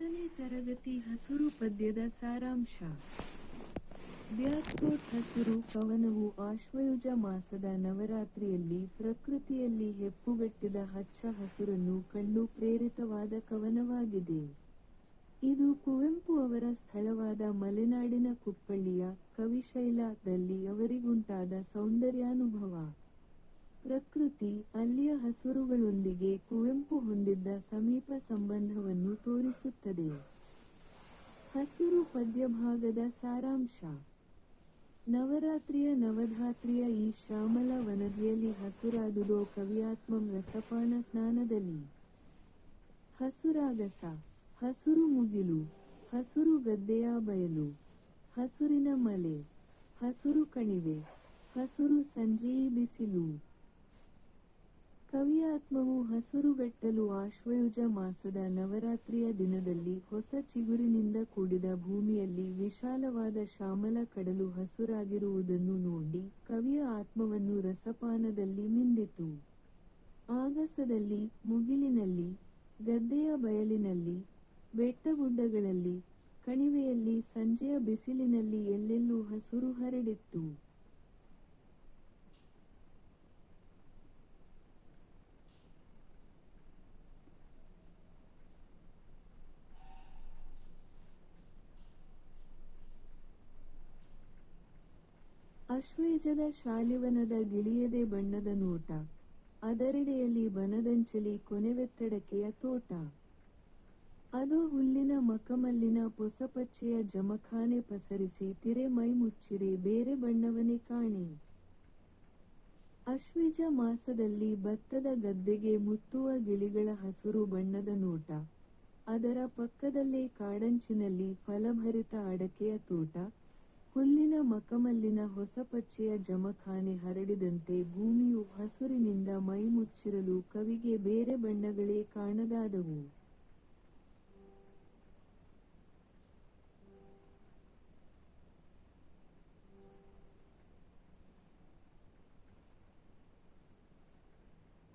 ಹತ್ತನೇ ತರಗತಿ ಹಸುರು ಪದ್ಯದ ಸಾರಾಂಶ. ಬ್ಯಾಟ್ಕೋಟ್ ಹಸುರು ಕವನವು ಆಶ್ವಯುಜ ಮಾಸದ ನವರಾತ್ರಿಯಲ್ಲಿ ಪ್ರಕೃತಿಯಲ್ಲಿ ಹೆಪ್ಪುಗಟ್ಟಿದ ಹಚ್ಚ ಹಸುರನ್ನು ಕಂಡು ಪ್ರೇರಿತವಾದ ಕವನವಾಗಿದೆ. ಇದು ಕುವೆಂಪು ಅವರ ಸ್ಥಳವಾದ ಮಲೆನಾಡಿನ ಕುಪ್ಪಳ್ಳಿಯ ಕವಿಶೈಲದಲ್ಲಿ ಅವರಿಗುಂಟಾದ ಸೌಂದರ್ಯಾನುಭವ. ಪ್ರಕೃತಿ ಅಲ್ಲಿಯ ಹಸುರುಗಳೊಂದಿಗೆ ಕುವೆಂಪು ಹೊಂದಿದ್ದ ಸಮೀಪ ಸಂಬಂಧವನ್ನು ತೋರಿಸುತ್ತದೆ. ಹಸುರು ಪದ್ಯಭಾಗದ ಸಾರಾಂಶ. ನವರಾತ್ರಿಯ ನವಧಾತ್ರಿಯ ಈ ಶ್ಯಾಮಲ ವನದಿಯಲ್ಲಿ ಹಸುರಾದುದೋ ಕವಿಯಾತ್ಮಂ ರಸಪಾನ ಸ್ನಾನದಲ್ಲಿ. ಹಸುರಾಗಸ, ಹಸುರು ಮುಗಿಲು, ಹಸುರು ಗದ್ದೆಯ ಬಯಲು, ಹಸುರಿನ ಮಲೆ, ಹಸುರು ಕಣಿವೆ, ಹಸುರು ಸಂಜೆಯಿ ಬಿಸಿಲು. ಕವಿಯಾತ್ಮವು ಹಸುರುಗಟ್ಟಲು ಆಶ್ವಯುಜ ಮಾಸದ ನವರಾತ್ರಿಯ ದಿನದಲ್ಲಿ ಹೊಸ ಚಿಗುರಿನಿಂದ ಕೂಡಿದ ಭೂಮಿಯಲ್ಲಿ ವಿಶಾಲವಾದ ಶ್ಯಾಮಲ ಕಡಲು ಹಸುರಾಗಿರುವುದನ್ನು ನೋಡಿ ಕವಿಯ ಆತ್ಮವನ್ನು ರಸಪಾನದಲ್ಲಿ ಮಿಂದಿತು. ಆಗಸದಲ್ಲಿ, ಮುಗಿಲಿನಲ್ಲಿ, ಗದ್ದೆಯ ಬಯಲಿನಲ್ಲಿ, ಬೆಟ್ಟಗುಡ್ಡಗಳಲ್ಲಿ, ಕಣಿವೆಯಲ್ಲಿ, ಸಂಜೆಯ ಬಿಸಿಲಿನಲ್ಲಿ ಎಲ್ಲೆಲ್ಲೂ ಹಸುರು ಹರಡಿತ್ತು. ಅಶ್ವೇಜದ ಶಾಲಿವನದ ಗಿಳಿಯದೆ ಬಣ್ಣದ ನೋಟ, ಅದರೆಡೆಯಲ್ಲಿ ಬನದಂಚಲಿ ಕೊನೆವೆತ್ತಡಕೆಯ ತೋಟ. ಅದು ಹುಲ್ಲಿನ ಮಕಮಲ್ಲಿನ ಪೊಸಪಚ್ಚೆಯ ಜಮಖಾನೆ ಪಸರಿಸಿ ತಿರೆ ಮೈ ಮುಚ್ಚಿರೆ, ಬೇರೆ ಬಣ್ಣವನೇ ಕಾಣೆ. ಅಶ್ವಿಜ ಮಾಸದಲ್ಲಿ ಭತ್ತದ ಗದ್ದೆಗೆ ಮುತ್ತುವ ಗಿಳಿಗಳ ಹಸುರು ಬಣ್ಣದ ನೋಟ, ಅದರ ಪಕ್ಕದಲ್ಲೇ ಕಾಡಂಚಿನಲ್ಲಿ ಫಲಭರಿತ ಅಡಕೆಯ ತೋಟ ಹುಲ್ಲಿನ ಮಕಮಲ್ಲಿನ ಹೊಸ ಪಚ್ಚೆಯ ಜಮಖಾನೆ ಹರಡಿದಂತೆ ಭೂಮಿಯು ಹಸುರಿನಿಂದ ಮೈ ಮುಚ್ಚಿರಲು ಕವಿಗೆ ಬೇರೆ ಬಣ್ಣಗಳೇ ಕಾಣದಾದವು.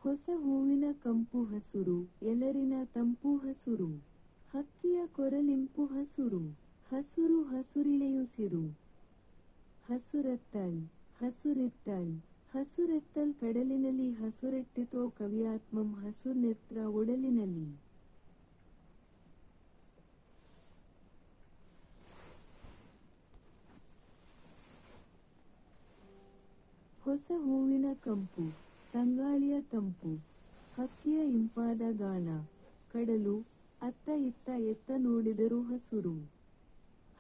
ಹೊಸ ಹೂವಿನ ಕಂಪು ಹಸುರು ಎಲರಿನ ತಂಪು ಹಸುರು, ಹಕ್ಕಿಯ ಕೊರಲಿಂಪು ಹಸುರು. ಹಸುರು ಹಸುರಿಳೆಯುಸಿರು ಹಸುರತ್ತಲ್, ಹಸುರಿತ್ತಲ್, ಹಸುರೆತ್ತಲ್ ಕಡಲಿನಲ್ಲಿ ಹಸುರೆಟ್ಟಿತೋ ಕವಿಯಾತ್ಮಂ ಹಸುರ್ನೆತ್ರ ಒಡಲಿನಲ್ಲಿ. ಹೊಸ ಹೂವಿನ ಕಂಪು, ತಂಗಾಳಿಯ ತಂಪು, ಹಕ್ಕಿಯ ಇಂಪಾದ ಗಾನ, ಕಡಲು ಅತ್ತ ಇತ್ತ ಎತ್ತ ನೋಡಿದರೂ ಹಸುರು.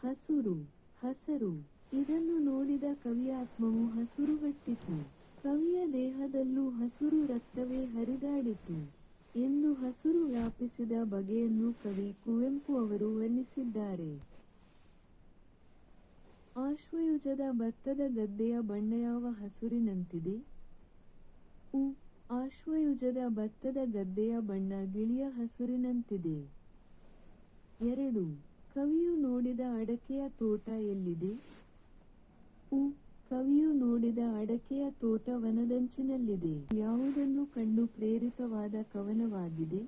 ಹಸುರು, ಹಸರು. ಇದನ್ನು ನೋಡಿದ ಕವಿಯಾತ್ಮವು ಹಸುರುಗಟ್ಟಿತು. ಕವಿಯ ದೇಹದಲ್ಲೂ ಹಸುರು ರಕ್ತವೇ ಹರಿದಾಡಿತು. ಎಂದು ಹಸುರು ವ್ಯಾಪಿಸಿದ ಬಗೆಯನ್ನು ಕವಿ ಕುವೆಂಪು ಅವರು ವರ್ಣಿಸಿದ್ದಾರೆ. ಆಶ್ವಯುಜದ ಭತ್ತದ ಗದ್ದೆಯ ಬಣ್ಣ ಯಾವ ಹಸುರಿನಂತಿದೆ? ಉ. ಆಶ್ವಯುಜದ ಭತ್ತದ ಗದ್ದೆಯ ಬಣ್ಣ ಗಿಳಿಯ ಹಸುರಿನಂತಿದೆ. ಎರಡು. ಕವಿಯು ನೋಡಿದ ಅಡಕೆಯ ತೋಟ ಎಲ್ಲಿದೆ? ಉ ಕವಿಯು ನೋಡಿದ ಅಡಕೆಯ ತೋಟ ವನದಂಚಿನಲ್ಲಿದೆ. ಯಾವುದನ್ನು ಕಂಡು ಪ್ರೇರಿತವಾದ ಕವನವಾಗಿದೆ?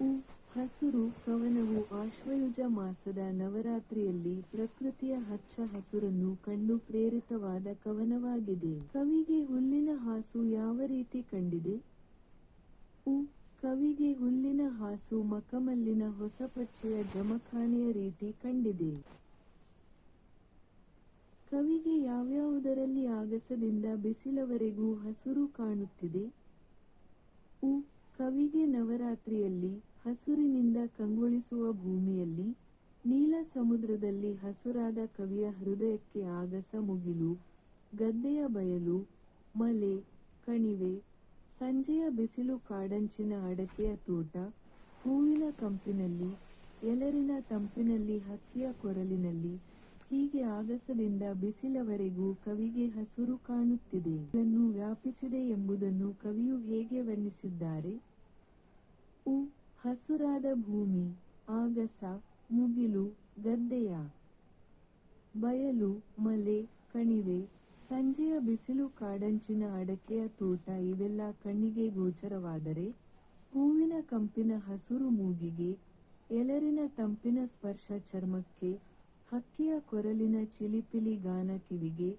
ಉ ಹಸುರು ಕವನವು ಆಶ್ವಯುಜ ಮಾಸದ ನವರಾತ್ರಿಯಲ್ಲಿ ಪ್ರಕೃತಿಯ ಹಚ್ಚ ಹಸುರನ್ನು ಕಂಡು ಪ್ರೇರಿತವಾದ ಕವನವಾಗಿದೆ. ಕವಿಗೆ ಹುಲ್ಲಿನ ಹಾಸು ಯಾವ ರೀತಿ ಕಂಡಿದೆ? ಉ ಕವಿಗೆ ಹಾಸು ಮಕಮಲ್ಲಿನ ಹೊಸ ಪಚ್ಚೆಯ ಜಮಖಾನೆಯ ರೀತಿ ಕಂಡಿದೆ. ಕವಿಗೆ ಯಾವ್ಯಾವುದರಲ್ಲಿ ಆಗಸದಿಂದ ಬಿಸಿಲವರೆಗೂ ಹಸುರು ಕಾಣುತ್ತಿದೆ? ಉ. ಕವಿಗೆ ನವರಾತ್ರಿಯಲ್ಲಿ ಹಸುರಿನಿಂದ ಕಂಗೊಳಿಸುವ ಭೂಮಿಯಲ್ಲಿ ನೀಲ ಸಮುದ್ರದಲ್ಲಿ ಹಸುರಾದ ಕವಿಯ ಹೃದಯಕ್ಕೆ ಆಗಸ ಮುಗಿಲು, ಗದ್ದೆಯ ಬಯಲು, ಮಲೆ, ಕಣಿವೆ, ಸಂಜೆಯ ಬಿಸಿಲು ಕಾಡಂಚಿನ ಅಡಕೆಯ ತೋಟ ಹೂವಿನ ಕಂಪಿನಲ್ಲಿ ಎಲರಿನ ತಂಪಿನಲ್ಲಿ ಹಕ್ಕಿಯ ಕೊರಲಿನಲ್ಲಿ ಹೀಗೆ ಆಗಸದಿಂದ ಬಿಸಿಲವರೆಗೂ ಕವಿಗೆ ಹಸುರು ಕಾಣುತ್ತಿದೆ. ಇದನ್ನು ವ್ಯಾಪಿಸಿದೆ ಎಂಬುದನ್ನು ಕವಿಯು ಹೇಗೆ ವರ್ಣಿಸಿದ್ದಾರೆ? ಉ, ಹಸುರಾದ ಭೂಮಿ, ಆಗಸ, ಮುಗಿಲು, ಗದ್ದೆಯ. ಬಯಲು, ಮಲೆ, ಕಣಿವೆ, ಸಂಜೆಯ ಬಿಸಿಲು ಕಾಡಂಚಿನ ಅಡಕೆಯ ತೋಟ ಇವೆಲ್ಲ ಕಣ್ಣಿಗೆ ಗೋಚರವಾದರೆ ಹೂವಿನ ಕಂಪಿನ ಹಸುರು ಮೂಗಿಗೆ, ಎಲರಿನ ತಂಪಿನ ಸ್ಪರ್ಶ ಚರ್ಮಕ್ಕೆ, ಹಕ್ಕಿಯ ಕೊರಲಿನ ಚಿಲಿಪಿಲಿ ಗಾನ ಕಿವಿಗೆ,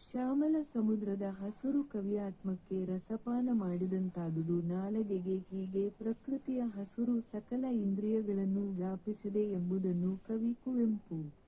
ಶ್ಯಾಮಲ ಸಮುದ್ರದ ಹಸುರು ಕವಿಯಾತ್ಮಕ್ಕೆ ರಸಪಾನ ಮಾಡಿದಂತಾದುದು ನಾಲಗೆಗೆ ಹೀಗೆ ಪ್ರಕೃತಿಯ ಹಸುರು ಸಕಲ ಇಂದ್ರಿಯಗಳನ್ನು ವ್ಯಾಪಿಸಿದೆ ಎಂಬುದನ್ನು ಕವಿ ಕುವೆಂಪು.